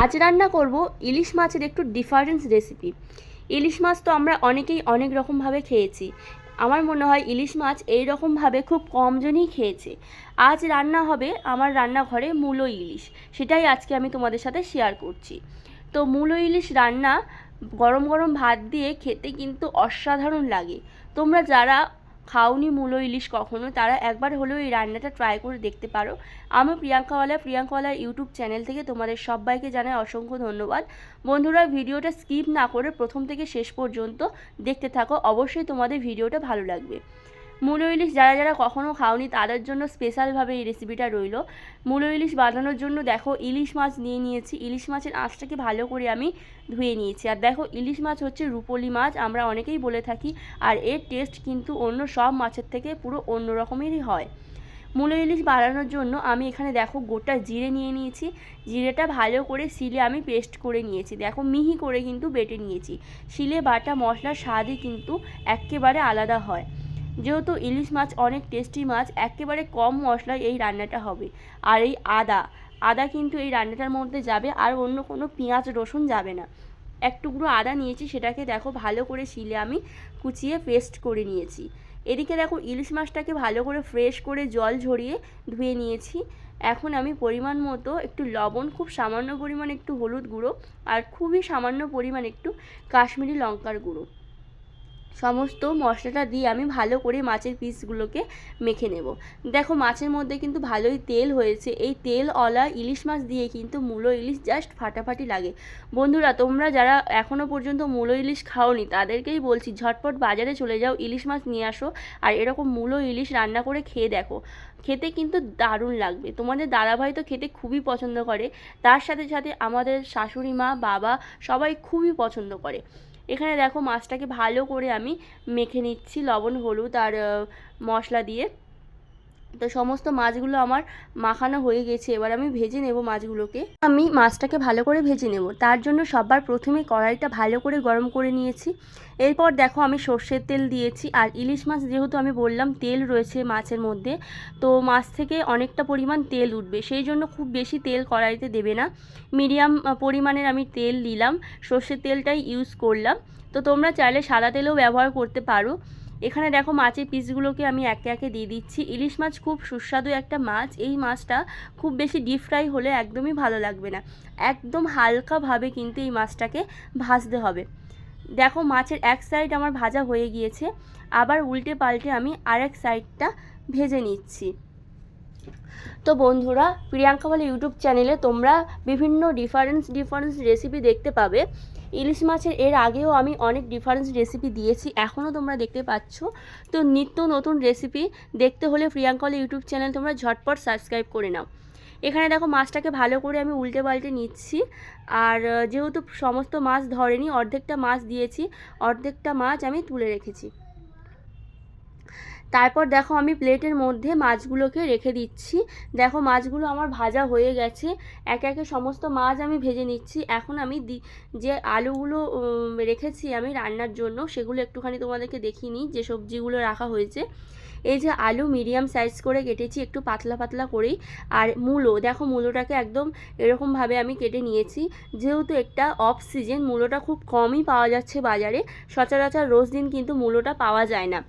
আজ রান্না করব ইলিশ মাছের একটু ডিফারেন্স রেসিপি ইলিশ মাছ তো আমরা অনেকেই অনেক রকমভাবে খেয়েছি। আমার মনে হয় ইলিশ মাছ এই রকমভাবে খুব কম জনই খেয়েছে। আজ রান্না হবে আমার রান্নাঘরে মূলো ইলিশ। সেটাই আজকে আমি তোমাদের সাথে শেয়ার করছি। তো মূলো ইলিশ রান্না গরম গরম ভাত দিয়ে খেতে কিন্তু অসাধারণ লাগে। তোমরা যারা খাওনি মূলো ইলিশ কখনো, তারা একবার হলেও এই রান্নাটা ট্রাই করে দেখতে পারো। আমি প্রিয়াঙ্কাওয়ালা প্রিয়াঙ্কাওয়ালার ইউটিউব চ্যানেল থেকে তোমাদের সবাইকে জানাই অসংখ্য ধন্যবাদ। বন্ধুরা, ভিডিওটা স্কিপ না করে প্রথম থেকে শেষ পর্যন্ত দেখতে থাকো, অবশ্যই তোমাদের ভিডিওটা ভালো লাগবে। মূলো ইলিশ যারা যারা কখনো খাওনি, তাদের জন্য স্পেশালভাবে এই রেসিপিটা রইল। মূলো ইলিশ বানানোর জন্য দেখো ইলিশ মাছ নিয়ে নিয়েছি। ইলিশ মাছের আঁচটাকে ভালো করে আমি ধুয়ে নিয়েছি। আর দেখো ইলিশ মাছ হচ্ছে রুপোলি মাছ, আমরা অনেকেই বলে থাকি, আর এর টেস্ট কিন্তু অন্য সব মাছের থেকে পুরো অন্য রকমেরই হয়। মূলো ইলিশ বানানোর জন্য আমি এখানে দেখো গোটা জিরে নিয়ে নিয়েছি। জিরেটা ভালো করে শিলে আমি পেস্ট করে নিয়েছি। দেখো মিহি করে কিন্তু বেটে নিয়েছি। শিলে বাটা মশলার স্বাদই কিন্তু একেবারে আলাদা হয়। যেহেতু ইলিশ মাছ অনেক টেস্টি মাছ, একেবারে কম মশলায় এই রান্নাটা হবে। আর এই আদা আদা কিন্তু এই রান্নাটার মধ্যে যাবে, আর অন্য কোনো পেঁয়াজ, রসুন যাবে না। এক টুকরো আদা নিয়েছি, সেটাকে দেখো ভালো করে শিলে আমি কুচিয়ে পেস্ট করে নিয়েছি। এদিকে দেখো ইলিশ মাছটাকে ভালো করে ফ্রেশ করে জল ঝরিয়ে ধুয়ে নিয়েছি। এখন আমি পরিমাণ মতো একটু লবণ, খুব সামান্য পরিমাণ একটু হলুদ গুঁড়ো, আর খুবই সামান্য পরিমাণ একটু কাশ্মীরি লঙ্কার গুঁড়ো। সমস্ত মশলাটা দিয়ে আমি ভালো করে মাছের পিসগুলোকে মেখে নেব। দেখো মাছের মধ্যে কিন্তু ভালোই তেল হয়েছে। এই তেল অলা ইলিশ মাছ দিয়ে কিন্তু মূলো ইলিশ জাস্ট ফাটাফাটি লাগে। বন্ধুরা, তোমরা যারা এখনও পর্যন্ত মূলো ইলিশ খাওনি, তাদেরকেই বলছি, ঝটপট বাজারে চলে যাও, ইলিশ মাছ নিয়ে আসো আর এরকম মূলো ইলিশ রান্না করে খেয়ে দেখো। খেতে কিন্তু দারুণ লাগবে। তোমাদের দাদাভাই তো খেতে খুবই পছন্দ করে। তার সাথে সাথে আমাদের শাশুড়ি মা বাবা সবাই খুবই পছন্দ করে। এখানে দেখো মাছটাকে ভালো করে আমি মেখে নিচ্ছি লবণ হলুদ আর মশলা দিয়ে। তো সমস্ত মাছগুলো আমার মাখানো হয়ে গেছে। এবার আমি ভেজে নেব মাছগুলোকে। আমি মাছটাকে ভালো করে ভেজে নেব। তার জন্য সবার প্রথমে কড়াইটা ভালো করে গরম করে নিয়েছি। এরপর দেখো আমি সর্ষের তেল দিয়েছি। আর ইলিশ মাছ যেহেতু আমি বললাম, তেল রয়েছে মাছের মধ্যে। তো মাছ থেকে অনেকটা পরিমাণ তেল উঠবে। সেই জন্য খুব বেশি তেল কড়াইতে দেবে না। মিডিয়াম পরিমাণের আমি তেল দিলাম। সর্ষের তেলটাই ইউজ করলাম। তো তোমরা চাইলে সাদা তেলও ব্যবহার করতে পারো। এখানে দেখো মাছের পিসগুলোকে আমি একে একে দিয়ে দিচ্ছি। ইলিশ মাছ খুব সুস্বাদু একটা মাছ। এই মাছটা খুব বেশি ডিপ ফ্রাই হলে একদমই ভালো লাগবে না। একদম হালকাভাবে কিন্তু এই মাছটাকে ভাজতে হবে। দেখো মাছের এক সাইড আমার ভাজা হয়ে গিয়েছে। আবার উল্টে পাল্টে আমি আরেক সাইডটা ভেজে নিচ্ছি। তো বন্ধুরা, প্রিয়াঙ্কা বলে ইউটিউব চ্যানেলে তোমরা বিভিন্ন ডিফারেন্স ডিফারেন্স রেসিপি দেখতে পাবে। ইলিশ মাছের এর আগেও আমি অনেক ডিফারেন্স রেসিপি দিয়েছি এখনও তোমরা দেখতে পাচ্ছ। তো নিত্য নতুন রেসিপি দেখতে হলে প্রিয়াঙ্কল ইউটিউব চ্যানেল তোমরা ঝটপট সাবস্ক্রাইব করে নাও। এখানে দেখো মাছটাকে ভালো করে আমি উল্টে পাল্টে নিচ্ছি। আর যেহেতু সমস্ত মাছ ধরেনি, অর্ধেকটা মাছ দিয়েছি, অর্ধেকটা মাছ আমি তুলে রেখেছি। তারপর দেখো আমি প্লেটের মধ্যে মাছগুলোকে রেখে দিচ্ছি। দেখো মাছগুলো আমার ভাজা হয়ে গেছে। একে একে সমস্ত মাছ আমি ভেজে নিচ্ছি। এখন আমি দি, যে আলুগুলো রেখেছি আমি রান্নার জন্য, সেগুলো একটুখানি তোমাদেরকে দেখিয়ে নিই, যে সবজিগুলো রাখা হয়েছে। এই যে আলু মিডিয়াম সাইজ করে কেটেছি, একটু পাতলা পাতলা করেই। আর মূলো, দেখো মূলোটাকে একদম এরকমভাবে আমি কেটে নিয়েছি। যেহেতু একটা অফ সিজন মূলোটা খুব কমই পাওয়া যাচ্ছে বাজারে। সচরাচর রোজ দিন কিন্তু মূলোটা পাওয়া যায় না।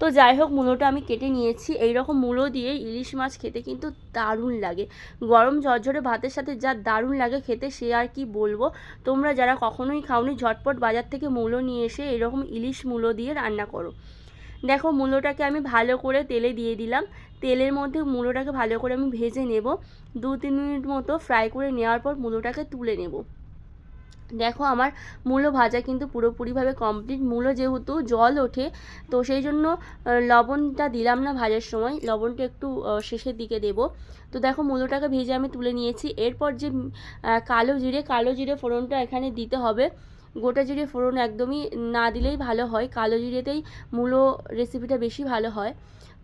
তো যাই হোক, মূলোটা আমি কেটে নিয়েছি। এই রকম মূলো দিয়ে ইলিশ মাছ খেতে কিন্তু দারুণ লাগে। গরম ঝরঝরে ভাতের সাথে যা দারুণ লাগে খেতে, সে আর কি বলব? তোমরা যারা কখনোই খাওনি, ঝটপট বাজার থেকে মূলো নিয়ে এসে এরকম ইলিশ মূলো দিয়ে রান্না করো। দেখো, মূলোটাকে আমি ভালো করে তেলে দিয়ে দিলাম। তেলের মধ্যে মূলোটাকে ভালো করে আমি ভেজে নেব। দু তিন মিনিট মতো ফ্রাই করে নেওয়ার পর মূলোটাকে তুলে নেব। দেখো আমার মূলো ভাজা কিন্তু পুরোপুরিভাবে কমপ্লিট মূলো যেহেতু জল ওঠে, তো সেই জন্য লবণটা দিলাম না ভাজার সময়। লবণটা একটু শেষের দিকে দেব। তো দেখো মূলোটাকে ভেজে আমি তুলে নিয়েছি। এরপর যে কালো জিরে কালো জিরে ফোড়নটা এখানে দিতে হবে। গোটা জিরে ফোড়ন একদমই না দিলেই ভালো হয়। কালো জিরেতেই মূলো রেসিপিটা বেশি ভালো হয়।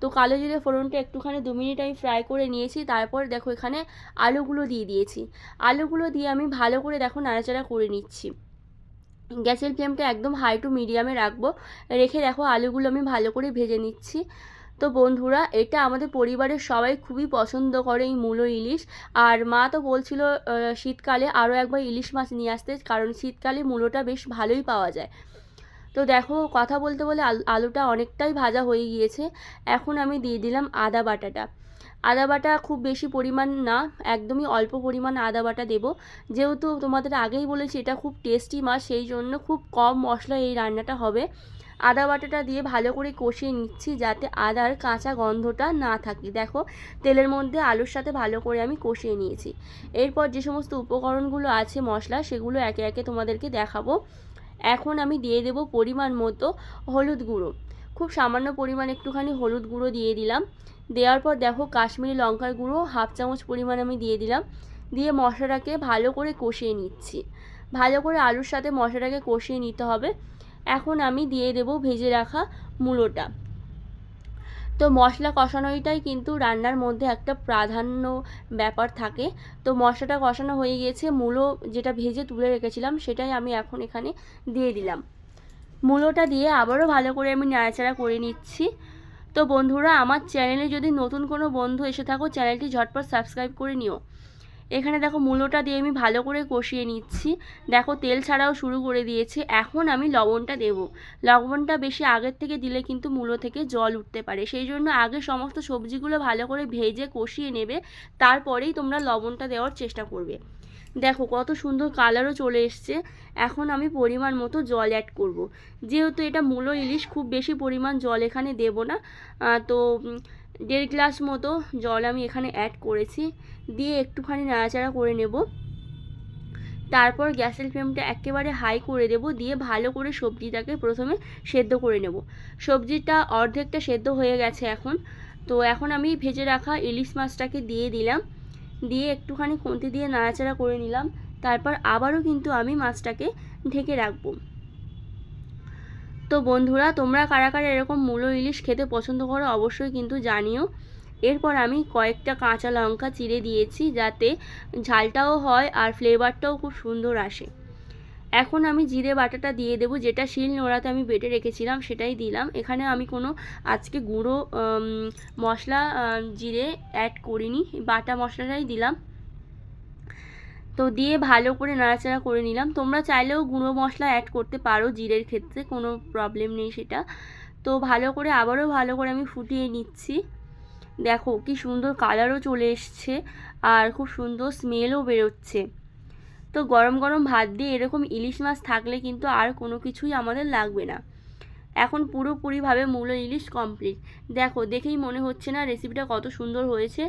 তো কালো জিরে ফোড়নটা একটুখানি দু মিনিট আমি ফ্রাই করে নিয়েছি, তারপর দেখো এখানে আলুগুলো দিয়ে দিয়েছি। আলুগুলো দিয়ে আমি ভালো করে দেখো নাড়াচাড়া করে নিচ্ছি। গ্যাসের ফ্লেমটা একদম হাই টু মিডিয়ামে রাখব। রেখে দেখো আলুগুলো আমি ভালো করে ভেজে নিচ্ছি। তো বন্ধুরা, এটা আমাদের পরিবারের সবাই খুবই পছন্দ করে এই মূলো ইলিশ। আর মা তো বলছিল শীতকালে আরও একবার ইলিশ মাছ নিয়ে আসতে, কারণ শীতকালে মূলোটা বেশ ভালোই পাওয়া যায়। তো দেখো কথা বলতে বলে আল- আলুটা অনেকটাই ভাজা হয়ে গিয়েছে। এখন আমি দিয়ে দিলাম আদা বাটাটা। আদা বাটা খুব বেশি পরিমাণ না, একদমই অল্প পরিমাণ আদা বাটা দেবো। যেহেতু তোমাদের আগেই বলেছি, এটা খুব টেস্টি মাছ, সেই জন্য খুব কম মশলা এই রান্নাটা হবে। আদা বাটাটা দিয়ে ভালো করে কষিয়ে নিচ্ছি যাতে আদার কাঁচা গন্ধটা না থাকে। দেখো, তেলের মধ্যে আলুর সাথে ভালো করে আমি কষিয়ে নিয়েছি। এরপর যে সমস্ত উপকরণগুলো আছে মশলা, সেগুলো একে একে তোমাদেরকে দেখাবো। এখন আমি দিয়ে দেব পরিমাণ মতো হলুদ গুঁড়ো। খুব সামান্য পরিমাণ একটুখানি হলুদ গুঁড়ো দিয়ে দিলাম। দেওয়ার পর দেখো কাশ্মীরি লঙ্কার গুঁড়ো হাফ চামচ পরিমাণ আমি দিয়ে দিলাম। দিয়ে মশলাটাকে ভালো করে কষিয়ে নিচ্ছি। ভালো করে আলুর সাথে মশলাটাকে কষিয়ে নিতে হবে। এখন আমি দিয়ে দেব ভেজে রাখা মূলোটা। তো মশলা কষানোটাই কিন্তু রান্নার মধ্যে একটা প্রাধান্য ব্যাপার থাকে। তো মশলাটা কষানো হয়ে গিয়েছে মূলো যেটা ভেজে তুলে রেখেছিলাম সেটাই আমি এখন এখানে দিয়ে দিলাম। মূলোটা দিয়ে আবারও ভালো করে আমি নাড়াচাড়া করে নিচ্ছি। তো বন্ধুরা, আমার চ্যানেলে যদি নতুন কোনো বন্ধু এসে থাকো, চ্যানেলটি ঝটপট সাবস্ক্রাইব করে নিও। এখানে দেখো মূলোটা দিয়ে আমি ভালো করে কষিয়ে নিচ্ছি। দেখো তেল ছাড়াও শুরু করে দিয়েছে। এখন আমি লবণটা দেব। লবণটা বেশি আগের থেকে দিলে কিন্তু মূলো থেকে জল উঠতে পারে। সেই জন্য আগে সমস্ত সবজিগুলো ভালো করে ভেজে কষিয়ে নেবে। তারপরেই তোমরা লবণটা দেওয়ার চেষ্টা করবে। দেখো কত সুন্দর কালারও চলে এসছে। এখন আমি পরিমাণ মতো জল অ্যাড করব। যেহেতু এটা মূলো ইলিশ, খুব বেশি পরিমাণ জল এখানে দেব না। তো দেড় গ্লাস মতো জল আমি এখানে অ্যাড করেছি। দিয়ে একটুখানি নাড়াচাড়া করে নেব। তারপর গ্যাসের ফ্লেমটা একেবারে হাই করে দেব। দিয়ে ভালো করে সবজিটাকে প্রথমে সেদ্ধ করে নেব। সবজিটা অর্ধেকটা সেদ্ধ হয়ে গেছে এখন। তো এখন আমি ভেজে রাখা ইলিশ মাছটাকে দিয়ে দিলাম। দিয়ে একটুখানি খুন্তি দিয়ে নাড়াচাড়া করে নিলাম। তারপর আবারও কিন্তু আমি মাছটাকে ঢেকে রাখব। তো বন্ধুরা, তোমরা কারা কারা এরকম মূলো ইলিশ খেতে পছন্দ করো অবশ্যই কিন্তু জানিও। এরপর আমি কয়েকটা কাঁচা লঙ্কা চিড়ে দিয়েছি যাতে ঝালটাও হয় আর ফ্লেভারটাও খুব সুন্দর আসে। এখন আমি জিরে বাটাটা দিয়ে দেবো, যেটা শিল নোড়াতে আমি বেটে রেখেছিলাম সেটাই দিলাম। এখানে আমি কোনো আজকে গুঁড়ো মশলা জিরে অ্যাড করিনি, বাটা মশলাটাই দিলাম। তো দিয়ে ভালো করে নাড়াচাড়া করে নিলাম। তোমরা চাইলেও গুঁড়ো মশলা অ্যাড করতে পারো জিরের ক্ষেত্রে, কোনো প্রবলেম নেই সেটা। তো ভালো করে, আবারও ভালো করে আমি ফুটিয়ে নিচ্ছি। দেখো কি সুন্দর কালারও চলে এসছে আর খুব সুন্দর স্মেলও বেরোচ্ছে। তো গরম গরম ভাত দিয়ে এরকম ইলিশ মাছ থাকলে কিন্তু আর কোনো কিছুই আমাদের লাগবে না। এখন পুরোপুরিভাবে মূলো ইলিশ কমপ্লিট দেখো, দেখেই মনে হচ্ছে না রেসিপিটা কত সুন্দর হয়েছে।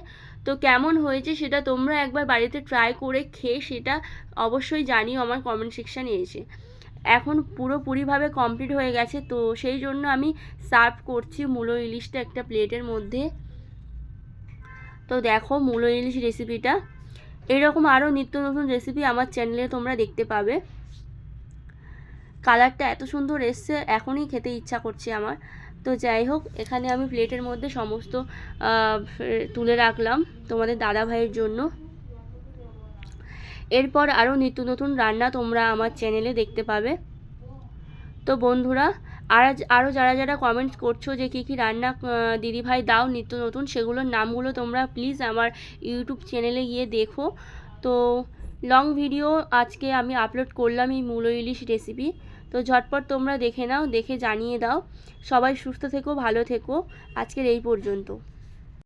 তো কেমন হয়েছে সেটা তোমরা একবার বাড়িতে ট্রাই করে খেয়ে সেটা অবশ্যই জানিও আমার কমেন্ট সেকশানে এসে। এখন পুরোপুরিভাবে কমপ্লিট হয়ে গেছে, তো সেই জন্য আমি সার্ভ করছি মূলো ইলিশটা একটা প্লেটের মধ্যে। তো দেখো মূলো ইলিশ রেসিপিটা এরকম আরও নিত্য নতুন রেসিপি আমার চ্যানেলে তোমরা দেখতে পাবে। কালারটা এত সুন্দর এসছে, এখনই খেতে ইচ্ছা করছে আমার। তো যাই হোক, এখানে আমি প্লেটের মধ্যে সমস্ত তুলে রাখলাম তোমাদের দাদা ভাইয়ের জন্য। এরপর আরও নিত্য নতুন রান্না তোমরা আমার চ্যানেলে দেখতে পাবে। তো বন্ধুরা, আর আরও যারা যারা কমেন্টস করছ যে কী কী রান্না দিদিভাই দাও নিত্য নতুন, সেগুলোর নামগুলো তোমরা প্লিজ আমার ইউটিউব চ্যানেলে গিয়ে দেখো। তো লং ভিডিও আজকে আমি আপলোড করলাম এই মূলো ইলিশ রেসিপি তো ঝটপট তোমরা দেখে নাও, দেখে জানিয়ে দাও। সবাই সুস্থ থেকো, ভালো থেকো। আজকের এই পর্যন্ত।